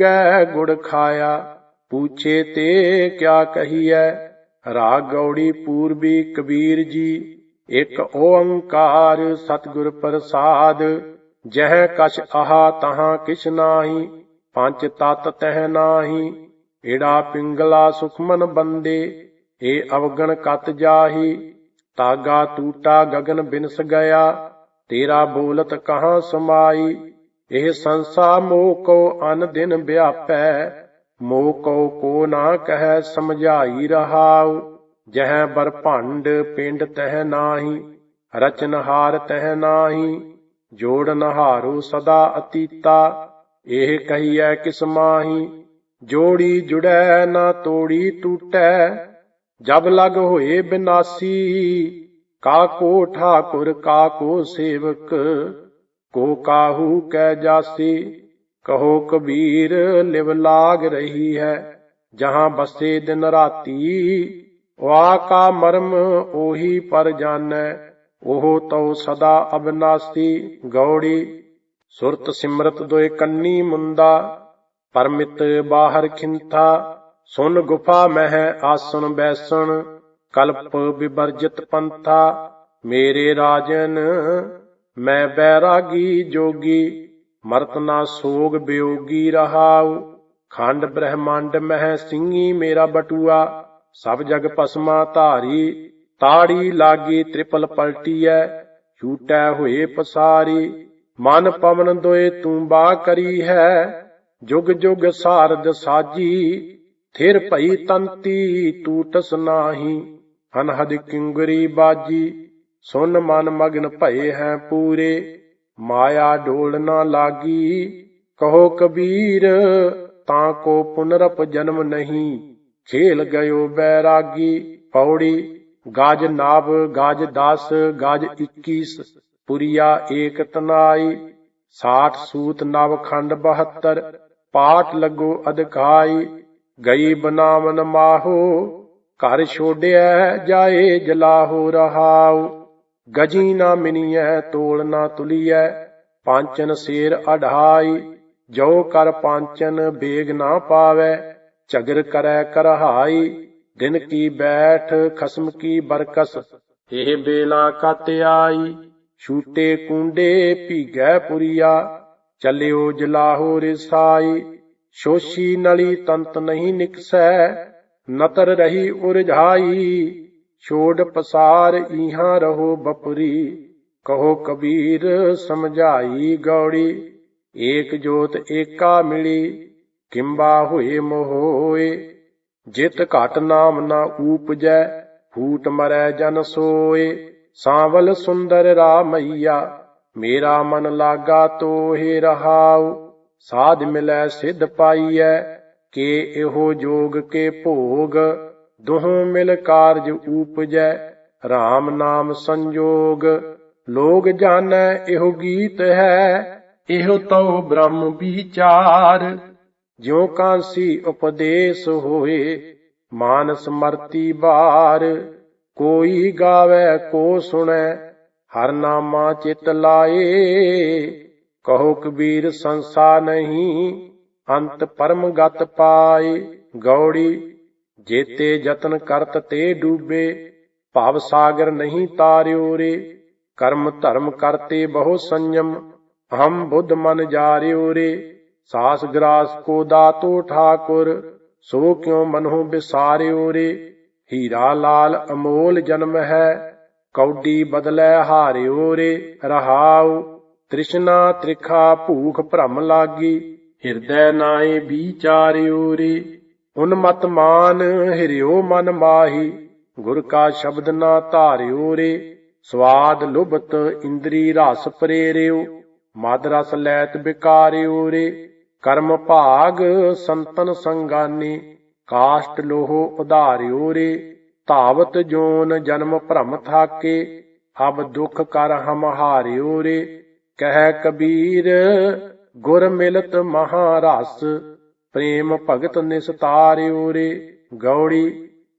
ਗੈ ਗੁੜ ਖਾਇਆ। ਪੂਛੇ ਤੇ ਕਿਆ ਕਹੀਐ? ਰਾਗ ਗੌੜੀ ਪੂਰਬੀ ਕਬੀਰ ਜੀ, ਇੱਕ ਓੰਕਾਰ ਸਤਿਗੁਰ ਪ੍ਰਸਾਦ, ਜਹ ਕਛ ਆਹਾ ਤਹਾਂ ਕਿਛ ਨਾਹੀ, ਪੰਜ ਤਤ ਤਹ ਨਾਹੀ, ਏੜਾ ਪਿੰਗਲਾ ਸੁਖਮਨ ਬੰਦੇ, ਏ ਅਵਗਣ ਕਤ ਜਾਹੀ, ਤਾਗਾ ਟੂਟਾ ਗਗਨ ਬਿਨਸ ਗਿਆ, ਤੇਰਾ ਬੋਲਤ ਕਹਾਂ ਸਮਾਈ ਇਹ ਸੰਸਾ ਮੋਹ ਕੋ ਅਨ ਦਿਨ ਵਿਆਪੈ, ਮੋਹ ਕੋ ਕੋ ਨਾ ਕਹਿ ਸਮਝਾਈ ਰਹਾਉ, ਜਹ ਬਰ ਭੰਡ ਪਿੰਡ ਤਹ ਨਾਹੀ ਰਚਨਹਾਰ ਤਹਿ ਨਾਹੀ, ਜੋੜ ਨਹਾਰੋ ਸਦਾ ਅਤੀਤਾ, ਇਹ ਕਹੀਐ ਕਿਸ ਮਾਹੀ, ਜੋੜੀ ਜੁੜੈ ਨਾ ਤੋੜੀ ਟੂਟੈ, ਜਬ ਲਗ ਹੋਏ ਬਿਨਾਸੀ, ਕਾ ਕੋ ਠਾਕੁਰ ਕਾ ਕੋ ਸੇਵਕ ਕੋ ਕਾਹੂ ਕੈ ਜਾਸੀ, ਕਹੋ ਕਬੀਰ ਲਿਵ ਲਾਗ ਰਹੀ ਹੈ। ਜਹਾਂ ਬਸੇ ਦਿਨ ਰਾਤੀ, ਵਾ ਕਾ ਮਰਮ ਉਹੀ ਪਰ ਜਾਣੈ। ਉਹ ਤਉ ਸਦਾ ਅਬਨਾਸੀ, ਗੌੜੀ। ਸੁਰਤ ਸਿਮਰਤ ਦੋਇ ਕੰਨੀ ਮੁੰਦਾ, ਪਰਮਿਤ ਬਾਹਰ ਖਿੰਥਾ। ਸੁਨ ਗੁਫਾ ਮਹਿ ਆਸਨ ਬੈਸਣ, ਕਲਪ ਵਿਵਰਜਿਤ ਪੰਥਾ। ਮੇਰੇ ਰਾਜਨ ਮੈਂ ਬੈਰਾਗੀ ਜੋਗੀ, ਮਰਤ ਨਾ ਸੋਗ ਬਿਯੋਗੀ ਰਹਾਉ। ਖੰਡ ਬ੍ਰਹਮੰਡ ਮਹਿ ਸਿੰਘੀ ਮੇਰਾ ਬਟੂਆ, ਸਭ ਜਗ ਪਸਮਾ ਧਾਰੀ। ਤਾੜੀ ਲਾਗੀ ਤ੍ਰਿਪਲ ਪਲਟੀਐ ਛੂਟੈ ਹੋਏ ਪਸਾਰੀ। ਮਨ ਪਵਨ ਦੋਏ ਤੂੰ ਬਾ ਕਰੀ ਹੈ ਜੁਗ ਜੁਗ ਸਾਰਦ ਸਾਜੀ। ਥਿਰ ਭਈ ਤੰਤੀ ਟੂਟਸ ਨਾਹੀ ਹਨਹਦ ਕਿੰਗਰੀ ਬਾਜੀ। ਸੁਨ ਮਨ ਮਗਨ ਭਏ ਹੈ ਪੂਰੇ, ਮਾਇਆ ਡੋਲ ਨਾ ਲਾਗੀ। ਕਹੋ ਕਬੀਰ, ਤਾਂ ਕੋ ਪੁਨਰਪ ਜਨਮ ਨਹੀਂ। ਖੇਲ ਗਇਓ ਬੈਰਾਗੀ। ਪੌੜੀ, ਗਾਜ ਨਾਭ ਗਾਜ 10 ਗਜ 21 ਪੁਰੀਆ ਏਕ ਤਨਾਈ। 60 ਸੂਤ ਨਵ ਖੰਡ 72 ਪਾਠ ਲੱਗੋ ਅਧਿਕਾਈ। ਗਈ ਬਨਾਵਨ ਮਾਹੋ, ਘਰ ਛੋੜਿਆ ਜਾਏ ਜਲਾਹੋ ਰਹਾਉ। ਗਜੀ ਨਾ ਮਿਨੀਐ, ਤੋਲ ਨਾ ਤੁਲੀਐ, ਪਾਂਚਨ ਸੇਰ ਅਢਾਈ, ਜੋ ਕਰ ਪਾਂਚਨ ਬੇਗ ਨਾ ਪਾਵੈ, ਝਗਰ ਕਰੈ ਕਰਹਾਈ, ਦਿਨ ਕੀ ਬੈਠ ਖਸਮ ਕੀ ਬਰਕਸ, ਇਹ ਬੇਲਾ ਕਤ ਆਈ, ਛੂਟੇ ਕੁੰਡੇ ਭੀਗੈ ਪੁਰੀਆ, ਚੱਲਿਓ ਜਲਾਹੋ ਰਿਸਾਈ ਸ਼ੋਸ਼ੀ ਨਲੀ ਤੰਤ ਨਹੀਂ ਨਿਕਸੈ, ਨਤਰ ਰਹੀ ਉਰਝਾਈ ਛੋੜ ਪਸਾਰ ਇਹਾਂ ਰਹੋ ਬਪਰੀ, ਕਹੋ ਕਬੀਰ ਸਮਝਾਈ ਗੌੜੀ, ਏਕ ਜੋਤ ਏਕਾ ਮਿਲੀ, ਕਿੰਬਾ ਹੋਏ ਮੋਹੋਏ, ਜਿਤ ਘਟ ਨਾਮ ਨਾ ਊਪਜੈ, ਫੂਟ ਮਰੈ ਜਨ ਸੋਏ, ਸਾਵਲ ਸੁੰਦਰ ਰਾਮਈਆ, ਮੇਰਾ ਮਨ ਲਾਗਾ ਤੋਹੇ ਰਹਾਉ, ਸਾਧ ਮਿਲੈ ਸਿਧ ਪਾਈਐ, ਕੇ ਇਹੋ ਜੋਗ ਕੇ ਭੋਗ ਦੁਹੋਂ ਮਿਲ ਕਾਰਜ ਊਪਜੈ RAM ਨਾਮ ਸੰਜੋਗ। ਲੋਗ ਜਾਣੈ ਇਹੋ ਗੀਤ ਹੈ, ਇਹੋ ਤਉ ਬ੍ਰਹਮ ਵਿਚਾਰ। ਜਿਉ ਕਾਂਸੀ ਉਪਦੇਸ਼ ਹੋਏ ਮਾਨ ਸਮਰਤੀ ਬਾਰ। ਕੋਈ ਗਾਵੇ, ਕੋ ਸੁਣੈ, ਹਰ ਨਾਮਾ ਚਿਤ ਲਾਏ। ਕਹੋ ਕਬੀਰ ਸੰਸਾ ਨਹੀਂ, ਅੰਤ ਪਰਮ ਗਤ ਪਾਏ। ਗੌੜੀ ਜੇਤੇ ਯਤਨ ਕਰਤ ਤੇ ਡੂਬੇ, ਭਵ ਸਾਗਰ ਨਹੀਂ ਤਾਰਿਓ ਰੇ। ਕਰਮ ਧਰਮ ਕਰਤੇ ਬਹੁ ਸੰਜਮ ਹਮ ਬੁੱਧ ਮਨ ਜਾਰਿਓ ਰੇ। ਸਾਸ ਗਰਾਸ ਕੋ ਦਾਤੋ ਠਾਕੁਰ, ਸੋ ਕਿਉ ਮਨਹੁ ਬਿਸਾਰਿਓ ਰੇ। ਹੀਰਾ ਲਾਲ ਅਮੋਲ ਜਨਮ ਹੈ, ਕੌਡੀ ਬਦਲੇ ਹਾਰਿਓ ਰੇ। ਰਹਾਉ, ਤ੍ਰਿਸ਼ਨਾ ਤ੍ਰਿਖਾ ਭੂਖ ਭ੍ਰਮ ਲਾਗੀ, ਹਿਰਦੈ ਨਾਏ ਵਿਚਾਰਿਓ ਰੇ। ਉਨਮਤ ਮਾਨ ਹਿਰਿਓ ਮਨ ਮਾਹੀ, ਗੁਰ ਕਾ ਸ਼ਬਦ ਨਾ ਧਾਰਿਓ ਰੇ, ਸਵਾਦ ਲੁਭਤ ਇੰਦਰੀ ਰਸ ਪ੍ਰੇਰਿਓ, ਮਦ ਰਸ ਲੈਤ ਬਿਕਾਰਿਓ ਰੇ, ਕਰਮ ਭਾਗ ਸੰਤਨ ਸੰਗਾਨੀ, ਕਾਸ਼ਟ ਲੋਹੋ ਉਧਾਰਿਓ ਰੇ, ਧਾਵਤ ਜੋਨ ਜਨਮ ਭ੍ਰਮ ਥਾਕੇ ਅਬ ਦੁਖ ਕਰ ਹਮ ਹਾਰਿਓ ਰੇ, ਕਹਿ ਕਬੀਰ, ਗੁਰ ਮਿਲਤ ਮਹਾਰਸ ਪ੍ਰੇਮ ਭਗਤ ਨਿਸਤਾਰਿਓ ਰੇ ਗੌੜੀ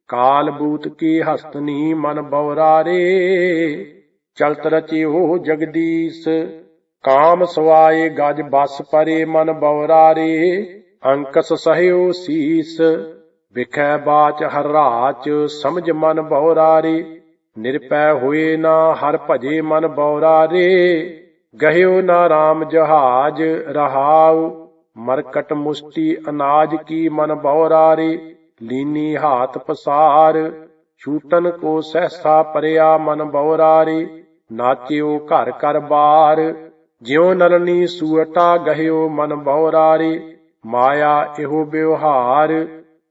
ਕਾਲ ਬੂਤ ਕੀ ਹਸਤਨੀ ਮਨ ਬਉਰਾ ਰੇ ਚਲਤ ਰਚਿਓ ਜਗਦੀਸ਼, ਕਾਮ ਸਵਾਏ ਗਜ ਬਸ ਪਰੇ ਮਨ ਬਉਰਾਰੇ ਅੰਕਸ ਸਹਿਓ ਸੀਸ, ਵਿਖੈ ਬਾਚ ਹਰ ਰਾਚ ਸਮਝ ਮਨ ਬਉਰਾਰੀ ਨਿਰਪੈ ਹੋਏ ਨਾ ਹਰ ਭਜੇ ਮਨ ਬਉਰਾਰੇ ਗਹਿਓ ਨਾ RAM ਜਹਾਜ ਰਹਾਉ ਮਰਕਟ ਮੁਸ਼ਟੀ ਅਨਾਜ ਕੀ ਮਨ ਬਉਰਾਰੀ ਲੀਨੀ ਹਾਥ ਪਸਾਰ, ਛੂਟਨ ਕੋ ਸਹਸਾ ਪਰਿਆ ਮਨ ਬਉਰਾਰੀ ਨਾਚਿਓ ਘਰ ਕਰ ਬਾਰ, ਜਿਉ ਨਲਨੀ ਸੂਟਾ ਗਹਿਓ ਮਨ ਬਉਰਾਰੀ ਮਾਇਆ ਇਹੋ ਬਿਵਹਾਰ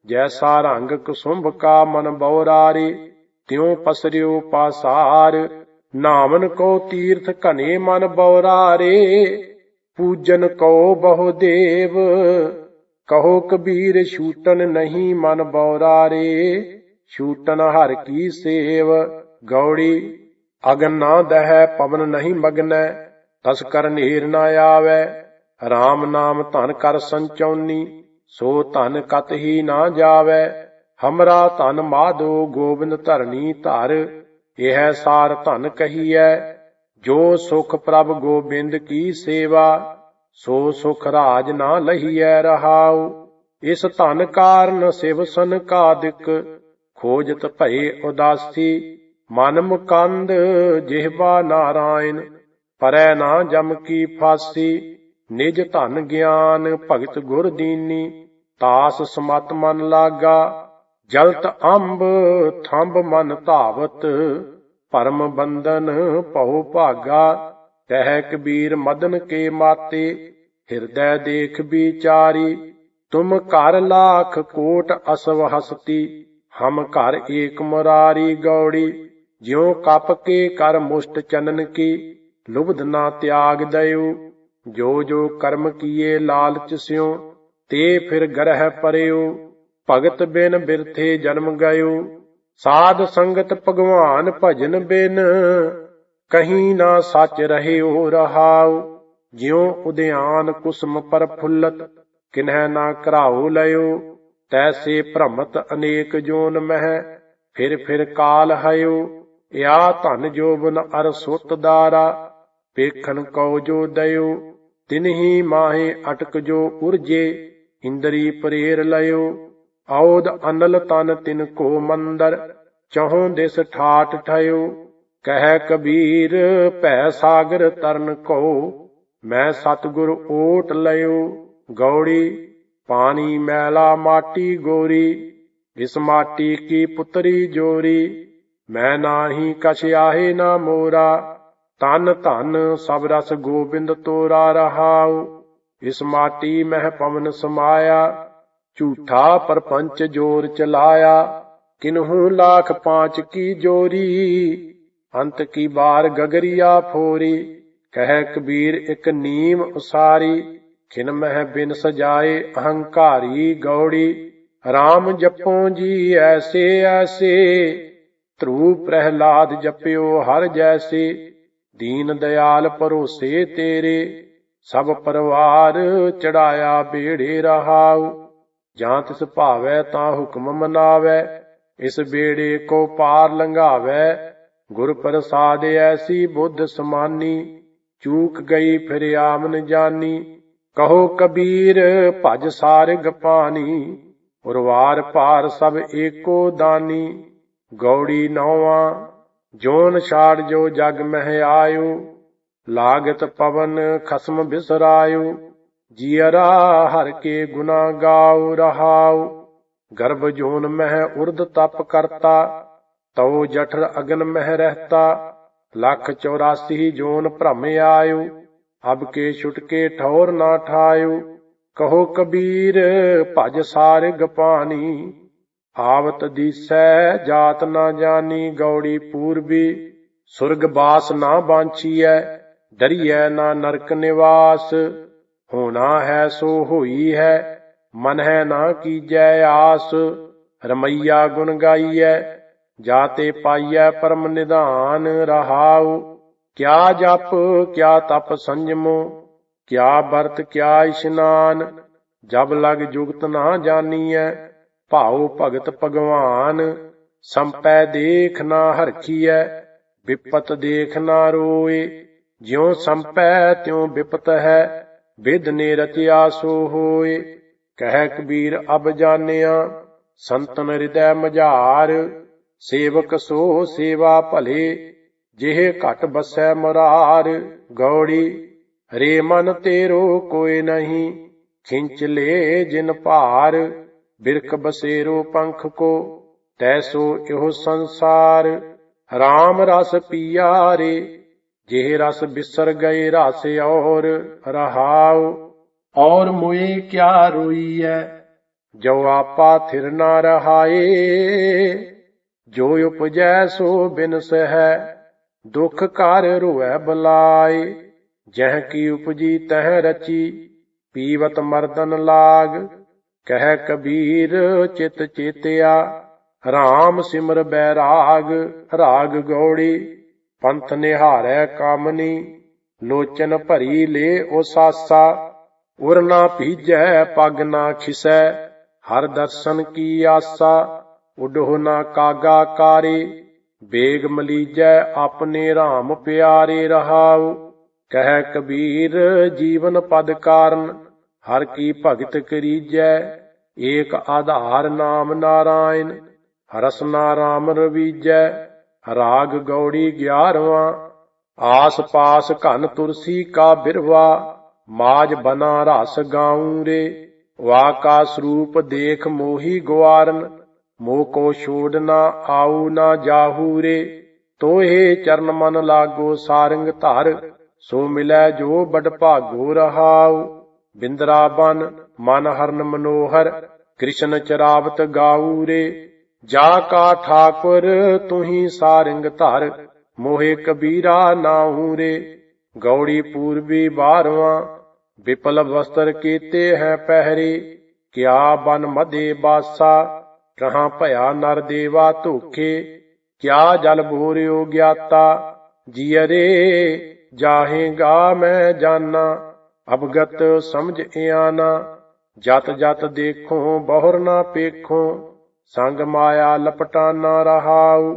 ਜੈਸਾ ਰੰਗ ਕੁਸੁੰਭ ਕਾ ਮਨ ਬਉਰਾਰੀ ਤਿਉ ਪਸਰਿਓ ਪਾਸਾਰ ਨਾਮਨ ਕੋ ਤੀਰਥ ਘਨੇ ਮਨ ਬਉਰਾਰੇ ਪੂਜਨ ਕੋ ਬਹੁ ਦੇਵ, ਕਹੋ ਕਬੀਰ ਛੂਟਨ ਨਹੀਂ ਮਨ ਬਉਰਾਰੇ ਛੂਟਨ ਹਰ ਕੀ ਸੇਵ, ਗੌੜੀ, ਅਗਨ ਨਾ ਦਹਿ ਪਵਨ ਨਹੀਂ ਮਗਨੈ, ਤਸ ਕਰ ਨੇਰ ਨਾ ਆਵੈ RAM ਨਾਮ ਧਨ ਕਰ ਸੰਚੌਨੀ ਸੋ ਧਨ ਕਤ ਹੀ ਨਾ ਜਾਵੈ, ਹਮਰਾ ਧਨ ਮਾਧੋ ਗੋਬਿੰਦ ਧਰਨੀ ਧਰ, ਇਹ ਸਾਰ ਧਨ ਕਹੀਐ ਜੋ ਸੁਖ ਪ੍ਰਭ ਗੋਬਿੰਦ ਕੀ ਸੇਵਾ, ਸੋ ਸੁਖ ਰਾਜ ਨਾ ਲਹੀਐ ਰਹਾਉ। ਇਸ ਧਨ ਕਾਰਨ ਸਿਵ ਸਨ ਕਾਦਿਕ ਖੋਜਤ ਭਏ ਉਦਾਸੀ। ਮਨ ਮੁਕੰਦ, ਜਿਹਵਾ ਨਾਰਾਇਣ, ਪਰੈ ਨਾ ਜਮ ਕੀ ਫਾਸੀ। ਨਿਜ ਧਨ ਗਿਆਨ ਭਗਤ ਗੁਰ ਦੀਨੀ, ਤਾਸ ਸਮਤ ਮਨ ਲਾਗਾ। ਜਲਤ ਅੰਬ, ਥੰਬ ਮਨ ਧਾਵਤ। ਪਰਮ ਬੰਧਨ ਭਉ ਭਾਗਾ ਕਹਿ ਕਬੀਰ ਮਦਨ ਕੇ ਮਾਤੇ, ਹਿਰਦੈ ਦੇਖ ਵਿਚਾਰੀ, ਤੁਮ ਘਰ ਲਾਖ ਕੋਟ ਅਸਵ ਹਸਤੀ, ਹਮ ਘਰ ਏਕ ਮੁਰਾਰੀ ਗੌੜੀ, ਜਿਉ ਕਪ ਕੇ ਕਰ ਮੁਸ਼ਟ ਚੰਨਨ ਕੀ, ਲੁਬਧ ਨਾ ਤਿਆਗ ਦਇਓ, ਜੋ ਜੋ ਕਰਮ ਕੀਏ ਲਾਲਚ ਸਿਉ, ਤੇ ਫਿਰ ਗਰਹ ਪਰਿਓ, ਭਗਤ ਬਿਨ ਬਿਰਥੇ ਜਨਮ ਗਇਓ ਸਾਧ ਸੰਗਤ ਭਗਵਾਨ ਭਜਨ ਬਿਨ। ਕਹੀਂ ਨਾ ਸੱਚ ਰਹਿਓ ਰਹਾਉ, ਜਿਉ ਉਦਿਆਨ ਕੁਸਮ ਪਰ ਫੁੱਲਤ, ਕਿਨਹਿ ਨਾ ਘਰਾਉ ਲਇਓ। ਤੈਸੇ ਭ੍ਰਮਤ ਅਨੇਕ ਜੋਨ ਮਹਿ, ਫਿਰ ਫਿਰ ਕਾਲ ਹਇਓ। ਯਾ ਧਨ ਜੋਬਨ ਅਰ ਸੁਤ ਦਾਰਾ ਵੇਖਣ ਕਉ ਜੋ ਦਇਓ। ਤਿਨਹੀ ਮਾਹੇ ਅਟਕ ਜੋ ਉਰਜੇ, ਇੰਦਰੀ ਪ੍ਰੇਰ ਲਇਓ। ਆਉਦ ਅਨਲ ਤਨ ਤਿਨ ਕੋ ਮੰਦਰ, ਚਹੋਂ ਦਿਸ ਠਾਟ ਠਇਓ। ਕਹਿ ਕਬੀਰ, ਭੈ ਸਾਗਰ ਤਰਨ ਕੋ, ਮੈਂ ਸਤਗੁਰ ਓਟ ਲਿਓ ਗੌੜੀ, ਪਾਣੀ ਮੈਲਾ ਮਾਟੀ ਗੋਰੀ, ਇਸ ਮਾਟੀ ਕੀ ਪੁੱਤਰੀ ਜੋਰੀ। ਮੈਂ ਨਾਹੀ ਕਛ ਆਹੇ ਨਾ ਮੋਰਾ ਤਨ ਧਨ ਸਭ ਰਸ ਗੋਬਿੰਦ ਤੋਰਾ ਰਹਾਉ। ਇਸ ਮਾਟੀ ਮਹਿ ਪਵਨ ਸਮਾਇਆ ਝੂਠਾ ਪਰਪੰਚ ਜੋਰ ਚਲਾਇਆ, ਕਿਨਹੂ ਲੱਖ ਪਾਂਚ ਕੀ ਜੋਰੀ? ਅੰਤ ਕੀ ਬਾਰ ਗਗਰੀਆ ਫੋਰੀ? ਕਹਿ ਕਬੀਰ ਇੱਕ ਨੀਮ ਉਸਾਰੀ, ਖਿਨ ਮਹਿ ਬਿਨ ਸਜਾਏ ਅਹੰਕਾਰੀ ਗੌੜੀ। RAM ਜਪੋ ਜੀ ਐਸੇ ਐਸੇ, ਧਰੂ ਪ੍ਰਹਿਲਾਦ ਜਪਿਓ ਹਰ ਜੈਸੇ। ਦੀਨ ਦਿਆਲ ਪਰੋਸੇ ਤੇਰੇ, ਸਭ ਪਰਿਵਾਰ ਚੜਾਇਆ ਬੇੜੇ ਰਹਾਉ। ਜਾਂ ਤਿਸ ਭਾਵੈ ਤਾਂ ਹੁਕਮ ਮਨਾਵੈ, ਇਸ ਬੇੜੇ ਕੋ ਪਾਰ ਲੰਘਾਵੈ। ਗੁਰ ਪ੍ਰਸਾਦ ਐਸੀ ਬੁੱਧ ਸਮਾਨੀ, ਚੂਕ ਗਈ ਫਿਰ ਆਮਨ ਜਾਨੀ। ਕਹੋ ਕਬੀਰ, ਭਜ ਸਾਰਗ ਪਾਣੀ ਉਰਵਾਰ ਭਾਰ ਸਭ ਏਕੋ ਦਾਨੀ। ਗੌੜੀ ਨੌਵਾਂ ਜੋਨ ਛਾੜ ਜੋ ਜਗ ਮਹਿ ਆਇਓ, ਲਾਗਤ ਪਵਨ ਖਸਮ ਬਿਸਰਾਇਓ। ਜੀਅਰਾ ਹਰ ਕੇ ਗੁਨਾ ਗਾਉ ਰਹਾਉ, ਗਰਭ ਜੋਨ ਮਹਿ ਉਰਦ ਤਪ ਕਰਤਾ, ਤਉ ਜਠਰ ਅਗਨ ਮਹਿ ਰਹਤਾ, ਲੱਖ 84 ਜੋਨ ਭ੍ਰਮ ਆਇਓ ਅਬ ਕੇ ਛੁਟਕੇ ਠੌਰ ਨਾ ਠਾਇਓ ਕਹੋ ਕਬੀਰ ਭਜ ਸਾਰ ਪਾਣੀ, ਆਵਤ ਦੀਸੈ ਜਾਤ ਨਾ ਜਾਣੀ ਗੌੜੀ ਪੂਰਬੀ, ਸੁਰਗ ਬਾਸ ਨਾ ਬਾਂਛੀਐ, ਡਰੀਐ ਨਾ ਨਰਕ ਨਿਵਾਸ ਹੋਣਾ ਹੈ ਸੋ ਹੋਈ ਹੈ, ਮਨ ਹੈ ਨਾ ਕੀਜੈ ਆਸ, ਰਮਈਆ ਗੁਣ ਗਾਈਐ ਜਾਤੇ ਪਾਈਐ ਪਰਮ ਨਿਧਾਨ ਰਹਾਉ, ਕਿਆ ਜਪ, ਕਿਆ ਤਪ ਸੰਜਮੋ, ਕਿਆ ਵਰਤ, ਕਿਆ ਇਸ਼ਨਾਨ, ਜਬ ਲਗ ਜੁਗਤ ਨਾ ਜਾਣੀਐ, ਭਾਉ ਭਗਤ ਭਗਵਾਨ, ਸੰਪੈ ਦੇਖ ਨਾ ਹਰਖੀਐ, ਵਿਪਤ ਦੇਖ ਨਾ ਰੋਏ, ਜਿਉ ਸੰਪੈ ਤਿਉ ਵਿਪਤ ਹੈ ਵਿਦ ਨੇ ਰਤਿਆ ਸੋ ਹੋਏ, ਕਹਿ ਕਬੀਰ ਅਬ ਜਾਣਿਆ, ਸੰਤਨ ਹਿਰਦੈ ਮਝਾਰ, ਸੇਵਕ ਸੋ ਸੇਵਾ ਭਲੇ, ਜਿਹੇ ਘਟ ਬਸੈ ਮਰਾਰ, ਗੌੜੀ, ਰੇ ਮਨ ਤੇਰੋ ਕੋਈ ਨਹੀਂ, ਖਿੰਚ ਲੇ ਜਿਨ ਭਾਰ, ਬਿਰਖ ਬਸੇਰੋ ਪੰਖ ਕੋ ਤੈਸੋ ਇਹੋ ਸੰਸਾਰ, ਰਾਮ ਰਸ ਪੀਆ ਜੇ ਰਸ ਬਿਸਰ ਗਏ ਰਸ ਔਰ ਰਹਾਉ, ਔਰ ਮੋਏ ਕਿਆ ਰੋਈਐ? ਜੋ ਆਪਾ ਥਿਰ ਨਾ ਰਹਾਏ, ਜੋ ਉਪਜੈ ਸੋ ਬਿਨਸ ਹੈ ਦੁਖ ਕਰ ਰੋਐ ਬਲਾਏ। ਜਹ ਕੀ ਉਪਜੀ ਤਹ ਰਚੀ, ਪੀਵਤ ਮਰਦਨ ਲਾਗ। ਕਹਿ ਕਬੀਰ ਚਿਤ ਚੇਤਿਆ RAM ਸਿਮਰ ਬੈਰਾਗ ਰਾਗ ਗੋੜੀ। ਪੰਥ ਨਿਹਾਰੈ ਕਾਮਨੀ, ਲੋਚਨ ਭਰੀ ਲੇ ਓਸਾਸਾ ਉਰ ਨਾ ਭੀਜੈ, ਪਗ ਨਾ ਖਿਸੈ, ਹਰ ਦਰਸ਼ਨ ਕੀ ਆਸਾ। ਉਡਹੁ ਨਾ ਕਾਗਾ ਕਾਰੇ, ਬੇਗ ਮਲੀਜੈ ਆਪਣੇ RAM ਪਿਆਰੇ ਰਹਾਉ। ਕਹਿ ਕਬੀਰ, ਜੀਵਨ ਪਦ ਕਾਰਨ ਹਰ ਕੀ ਭਗਤ ਕਰੀਜੈ, ਏਕ ਆਧਾਰ ਨਾਮ ਨਾਰਾਇਣ ਹਰਸ ਨਾਰਾਮ ਰਵੀਜੈ। ਰਾਗ ਗੌੜੀ 11ਵਾਂ ਆਸ ਪਾਸ ਘਨ ਤੁਰਸੀ ਕਾ ਬਿਰਵਾ ਮਾਜ ਬਨਾ ਰਸ ਗਾਉਂ ਰੇ। ਵਾ ਕਾ ਸਰੂਪ ਦੇਖ ਮੋਹੀ ਗਵਾਰਨ ਮੋਹ ਕੋ ਛੋੜ ਨਾ ਆਉ ਨਾ ਜਾਹੂ ਰੇ। ਤੋਹੇ ਚਰਨ ਮਨ ਲਾਗੋ ਸਾਰੰਗ ਧਰ, ਸੋ ਮਿਲੈ ਜੋ ਬੜ ਭਾਗੋ ਰਹਾਉ। ਬਿੰਦਰਾ ਬਨ, ਮਨ ਹਰਨ ਮਨੋਹਰ, ਕ੍ਰਿਸ਼ਨ ਚਰਾਵਤ ਗਾਉ ਰੇ। ਜਾ ਕਾ ਠਾਕੁਰ, ਤੁਹੀ ਸਾਰੰਗ ਧਰ। ਮੋਹੇ ਕਬੀਰਾ ਨਾਹੂ ਰੇ। ਗੌੜੀ ਪੂਰਬੀ ਬਾਰਵਾਂ ਵਿਪਲ ਵਸਤਰ ਕੀਤੇ ਹੈ ਪਹਿਰੇ। ਕਿਆ ਬਨ ਮਦੇ ਬਾਸਾ ਕਹਾਂ ਭਇਆ ਨਰ ਦੇਵਾ ਧੋਖੇ। ਕਿਆ ਜਲ ਭੋਰਿਓ ਗਿਆਤਾ ਜੀਅਰੇ ਜਾਹੇਗਾ ਮੈਂ ਜਾਨਾ ਅਬਗਤ ਸਮਝ ਇਆਨਾ। ਜਤ ਜਤ ਦੇਖੋ, ਬਹੁਰ ਨਾ ਪੇਖੋ। ਸੰਗ ਮਾਇਆ ਲਪਟਾ ਨਾ ਰਹਾਉ,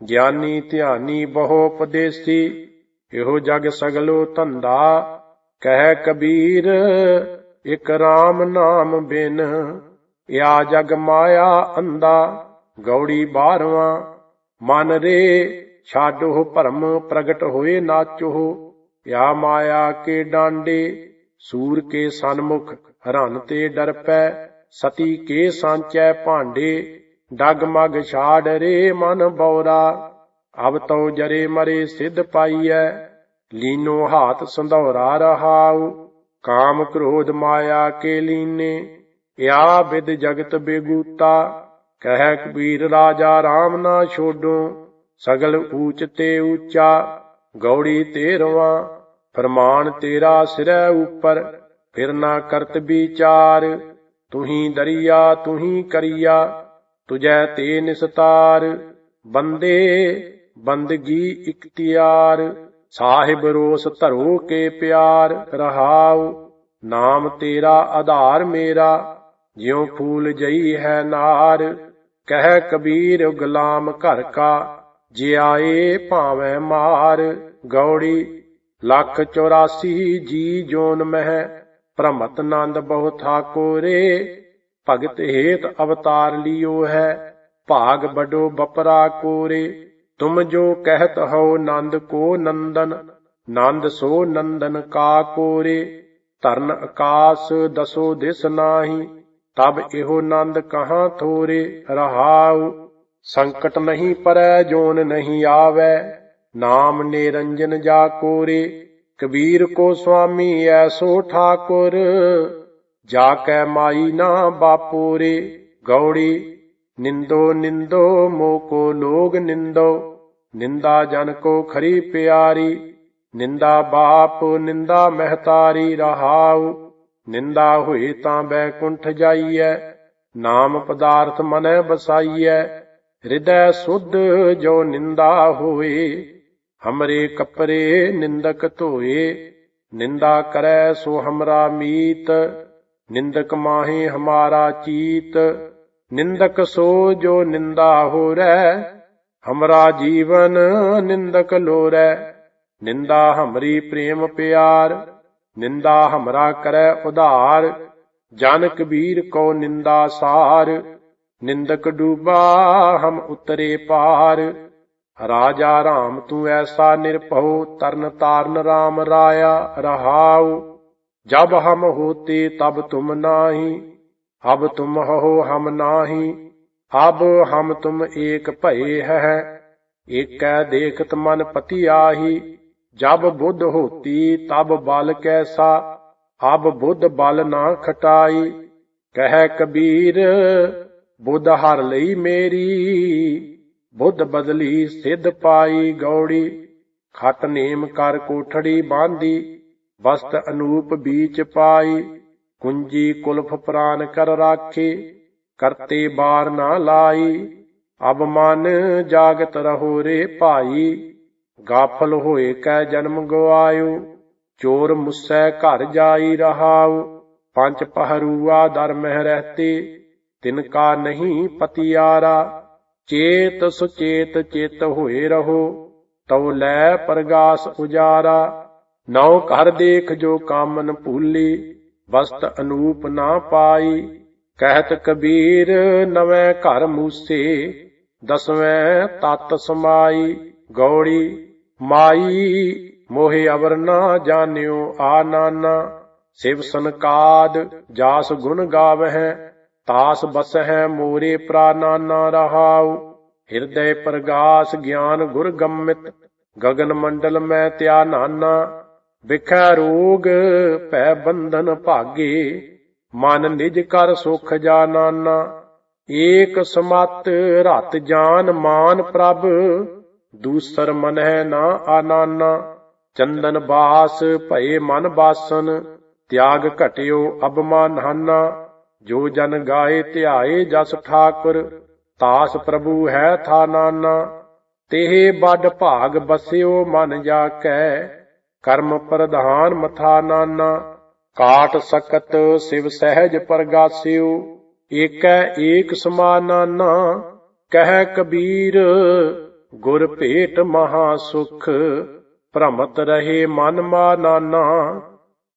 ਗਿਆਨੀ ਧਿਆਨੀ ਬਹੁ ਉਪਦੇਸੀ, ਇਹੋ ਜਗ ਸਗਲੋ ਧੰਦਾ, ਕਹਿ ਕਬੀਰ, ਇਕ RAM ਨਾਮ ਬਿਨ ਇਆ ਜਗ ਮਾਇਆ ਅੰਦਾ ਗੌੜੀ ਬਾਰਵਾਂ, ਮਨ ਰੇ ਛਾਡੋ ਭਰਮ ਪ੍ਰਗਟ ਹੋਏ ਨਾਚੋ ਯਾ ਮਾਇਆ ਕੇ ਡਾਂਡੇ, ਸੂਰ ਕੇ ਸਨਮੁਖ ਰਨ ਤੇ ਡਰ ਪੈ ਸਤੀ ਕੇ ਸਾਂਚੈ ਭਾਂਡੇ, ਡਗ ਛਾੜ ਰੇ ਮਨ ਬੌਰਾ। ਅਬ ਤੋ ਜਰੇ ਮਰੇ ਸਿਧ ਪਾਈਐ, ਲੀਨੋ ਹਾਥ ਸੰਧੌਰਾ ਰਹਾਉ। ਕਾਮ ਕ੍ਰੋਧ ਮਾਇਆ ਕੇ ਲੀਨੇ ਯਾ ਬਿਦ ਜਗਤ ਬੇਗੂਤਾ। ਕਹਿ ਕਬੀਰ ਰਾਜਾ RAM ਨਾ ਛੋਡੋ, ਸਗਲ ਊਚ ਤੇ ਊਚਾ। ਗੌੜੀ ਤੇਰਵਾਂ ਫਰਮਾਨ ਤੇਰਾ ਸਿਰੈ ਉਪਰ, ਫਿਰ ਨਾ ਕਰਤ ਵਿਚਾਰ। ਤੁਹੀ ਦਰਿਆ, ਤੁਹੀ ਕਰੀਆ, ਤੁਜੈ ਤੇ ਨਿਸਤਾਰ। ਬੰਦੇ, ਬੰਦਗੀ ਇਖਤਿਆਰ, ਸਾਹਿਬ ਰੋਸ ਧਰੋ ਕੇ ਪਿਆਰ, ਰਹਾਉ, ਨਾਮ ਤੇਰਾ ਆਧਾਰ ਮੇਰਾ, ਜਿਉ ਫੂਲ ਜਈ ਹੈ ਨਾਰ। ਕਹਿ ਕਬੀਰ, ਗੁਲਾਮ ਘਰ ਕਾ ਜਿਆਏ ਭਾਵੇਂ ਮਾਰ। ਗੌੜੀ, ਲੱਖ 84 ਜੀ ਜੋਨ ਮਹਿ ਭ੍ਰਮਤ ਨੰਦ ਬਹੁ ਠਾਕੋਰੇ, ਭਗਤ ਹੇਤ ਅਵਤਾਰ ਲਿਓ ਹੈ, ਭਾਗ ਬਡੋ ਬਪਰਾ ਕੋਰੇ। ਤੁਮ ਜੋ ਕਹਿਤ ਹੋ ਨੰਦ ਕੋ ਨੰਦਨ, ਨੰਦ ਸੋ ਨੰਦਨ ਕਾ ਕੋਰੇ। ਧਰਨ ਆਕਾਸ ਦਸੋ ਦਿਸ ਨਾਹੀ, ਤਬ ਇਹੋ ਨੰਦ ਕਹਾ ਥੋਰੇ। ਰਹਾਉ, ਸੰਕਟ ਨਹੀਂ ਪਰੈ ਜੋਨ ਨਹੀਂ ਆਵੈ, ਨਾਮ ਨਿਰੰਜਨ ਜਾ ਕੋਰੇ। ਕਬੀਰ ਕੋ ਸੁਆਮੀ ਐਸੋ ਠਾਕੁਰ ਜਾ ਕੈ ਮਾਈ ਨਾ ਬਾਪੂਰੇ ਗੌੜੀ। ਨਿੰਦੋ ਨਿੰਦੋ ਮੋ ਕੋ ਲੋਗ ਨਿੰਦੋ, ਨਿੰਦਾ ਜਨ ਕੋ ਖਰੀ ਪਿਆਰੀ। ਨਿੰਦਾ ਬਾਪ ਨਿੰਦਾ ਮਹਤਾਰੀ ਰਹਾਉ, ਨਿੰਦਾ ਹੋਏ ਤਾਂ ਬੈਕੁੰਠ ਜਾਈਐ। ਨਾਮ ਪਦਾਰਥ ਮਨੈ ਬਸਾਈਐ ਹਿਰਦੈ ਸੁਧ ਜੋ ਨਿੰਦਾ ਹੋਏ। ਹਮਰੇ ਕਪਰੇ ਨਿੰਦਕ ਧੋਏ ਨਿੰਦਾ ਕਰੈ ਸੋ ਹਮਰਾ ਮੀਤ ਨਿੰਦਕ ਮਾਹੇ ਹਮਾਰਾ ਚੀਤ ਨਿੰਦਕ ਸੋ ਜੋ ਨਿੰਦਾ ਹੋਰੈ ਹਮਰਾ ਜੀਵਨ ਨਿੰਦਕ ਲੋਰੈ ਨਿੰਦਾ ਹਮਰੀ ਪ੍ਰੇਮ ਪਿਆਰ ਨਿੰਦਾ ਹਮਰਾ ਕਰੈ ਉਧਾਰ ਜਨ ਕਬੀਰ ਕੋ ਨਿੰਦਾ ਸਾਰ ਨਿੰਦਕ ਡੂਬਾ ਹਮ ਉਤਰੇ ਪਾਰ ਰਾਜਾ ਰਾਮ ਤੂੰ ਐਸਾ ਨਿਰਭਉ, ਤਰਨ ਤਾਰਨ ਰਾਮ ਰਾਇਆ ਰਹਾਉ। ਜਬ ਹਮ ਹੋਤੇ ਤਬ ਤੁਮ ਨਾਹੀ ਅਬ ਤੁਮ ਹੋ ਹਮ ਨਾਹੀ ਅਬ ਹਮ ਤੁਮ ਏਕ ਭਏ ਹੈ ਏਕੈ ਦੇਖਤ ਮਨ ਪਤੀ ਆਹੀ। ਜਬ ਬੁੱਧ ਹੋਤੀ ਤਬ ਬਲ ਕੈਸਾ ਅਬ ਬੁੱਧ ਬਲ ਨਾ ਖਟਾਈ। ਕਹਿ ਕਬੀਰ, ਬੁੱਧ ਹਰ ਲਈ ਮੇਰੀ। ਬੁੱਧ ਬਦਲੀ ਸਿੱਧ ਪਾਈ ਗੌੜੀ, ਖਤ ਨੇਮ ਕਰ ਕੋਠੜੀ ਬਾਂਧੀ, ਵਸਤ ਅਨੂਪ ਬੀਚ ਪਾਈ, ਕੁੰਜੀ ਕੁਲਫ ਪ੍ਰਾਨ ਕਰ ਰਾਖੇ, ਕਰਤੇ ਬਾਰ ਨਾ ਲਾਈ, ਅਬ ਮਨ ਜਾਗਤ ਰਹੋ ਰੇ ਭਾਈ, ਗਾਫਲ ਹੋਏ ਕੈ ਜਨਮ ਗਵਾਇਓ ਚੋਰ ਮੁਸੈ ਘਰ ਜਾਈ ਰਹਾਉ, ਪੰਜ ਪਹਰੂਆ ਦਰ ਮਹਿ ਰਹਤੇ, ਤਿਨ ਕਾ ਨਹੀਂ ਪਤਿਆਰਾ ਚੇਤ ਸੁਚੇਤ ਚਿਤ ਹੋਏ ਰਹੋ, ਤਉ ਲੈ ਪ੍ਰਗਾਸ ਉਜਾਰਾ ਨਉ ਘਰ ਦੇਖ ਜੋ ਕਾਮਨ ਭੂਲੀ, ਵਸਤ ਅਨੂਪ ਨਾ ਪਾਈ। ਕਹਿਤ ਕਬੀਰ, ਨਵੇਂ ਘਰ ਮੂਸੇ, ਦਸਵੇਂ ਤਤ ਸਮਾਈ। ਗੌੜੀ, ਮਾਈ, ਮੋਹਿ ਅਵਰ ਨਾ ਜਾਣਿਓ ਆ ਨਾਨਾ। ਸਿਵ ਸੰਕਾਦ, ਜਾਸ ਗੁਣ ਗਾਵਹਿ ਤਾਸ ਬਸਹਿ ਮੋਰੇ ਪ੍ਰਾਨਾਨਾ ਰਹਾਉ। ਹਿਰਦੈ ਪ੍ਰਗਾਸ ਗਿਆਨ ਗੁਰ ਗੰਮਿਤ। ਗਗਨ ਮੰਡਲ ਮੈਂ ਤਿਆ ਨਾਨਾ। ਵਿਖੈ ਰੋਗ ਭੈ ਬੰਧਨ ਭਾਗੇ। ਮਨ ਨਿਜ ਕਰ ਸੁਖ ਜਾ ਨਾਨਾ। ਏਕ ਸਮਤ ਰਤ ਜਾਨ ਮਾਨ ਪ੍ਰਭ। ਦੂਸਰ ਮਨ ਹੈ ਨਾ ਆਨਾਨਾ। ਚੰਦਨ ਬਾਸ ਭਏ ਮਨ ਬਾਸਨ। ਤਿਆਗ ਘਟਿਓ ਅਬਮਾਨ ਹਾਨਾ। ਜੋ ਜਨ ਗਾਏ ਧਿਆਏ ਜਸ ਠਾਕੁਰ, ਤਾਸ ਪ੍ਰਭੂ ਹੈ ਥਾ ਨਾਨਾ। ਤੇਹ ਬਡ ਭਾਗ ਬਸਿਓ ਮਨ ਜਾ ਕੈ ਕਰਮ ਪ੍ਰਧਾਨ ਮਥਾ ਨਾਨਾ। ਕਾਟ ਸਕਤ ਸਿਵ ਸਹਿਜ ਪ੍ਰਗਾਸਿਓ, ਏਕੈ ਏਕ ਸਮਾਨਾਨਾ ਕਹਿ ਕਬੀਰ, ਗੁਰ ਭੇਟ ਮਹਾ ਸੁਖ, ਭ੍ਰਮਤ ਰਹੇ ਮਨ ਮਾਨਾਨਾ